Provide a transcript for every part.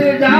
verdade.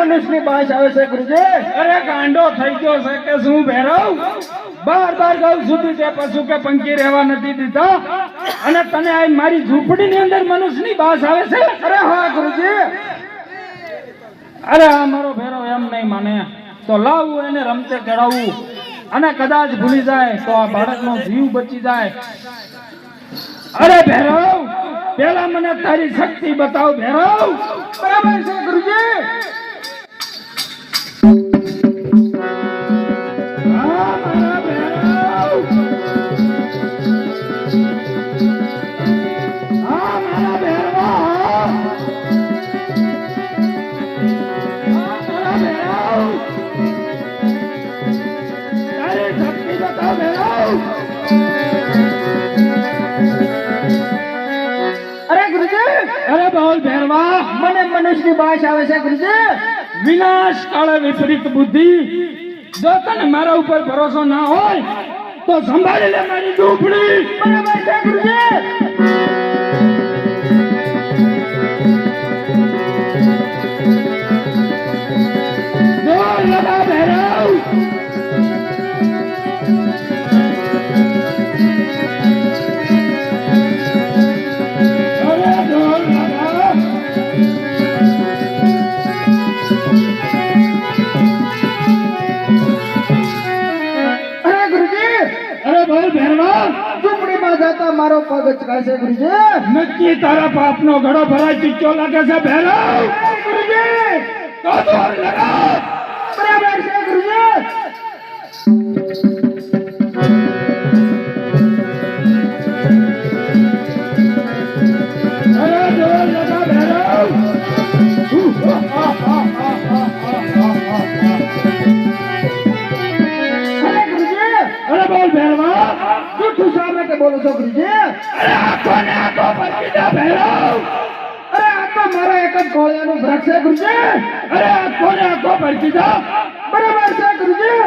મનુષ્યની બાશ આવે છે ગુરુજી? અરે ગાંડો થઈ ગયો છે કે શું ભેરવ? બાર બાર ગૌ સુધી તે પશુ કે પંખી રહેવા નથી દીધા. અને તને આ મારી ઝૂંપડીની અંદર મનુષ્યની બાસ આવે છે? અરે હા ગુરુજી. અરે આ મારો ભેરો એમ નહીં માને. તો લાવું એને રમતે ચડાવવું અને કદાચ ભૂલી જાય તો આ બાળકનો જીવ બચી જાય. અરે ભેરવ પેલા મને તારી શક્તિ બતાવ ભેરવ. બરાબર છે ગુરુજી. મનુષ્યની બાશ આવે છે કૃષ્ણ વિનાશ કાળે વિપરીત બુદ્ધિ. જો તને મારા ઉપર ભરોસો ના હોય, તો સંભાળી લે મારી ઝૂંપડી બરાબર છે, ગુરુજી? જતા મારો પગ અચકાય છે ગુરુજી નક્કી તારા પાપનો ઘડો ભરાય ચીચો લાગે છે ભેરવ ગુરુજી. તો બરાબર છે ગુરુજી. લગા તું શા માટે બોલો છોકરી છે અરે આખો ને મારા એક જ કોળિયાનો ફરક છે ગુરુજી. અરે આખો ને આખો પછીડો બરાબર છે ગુરુજી.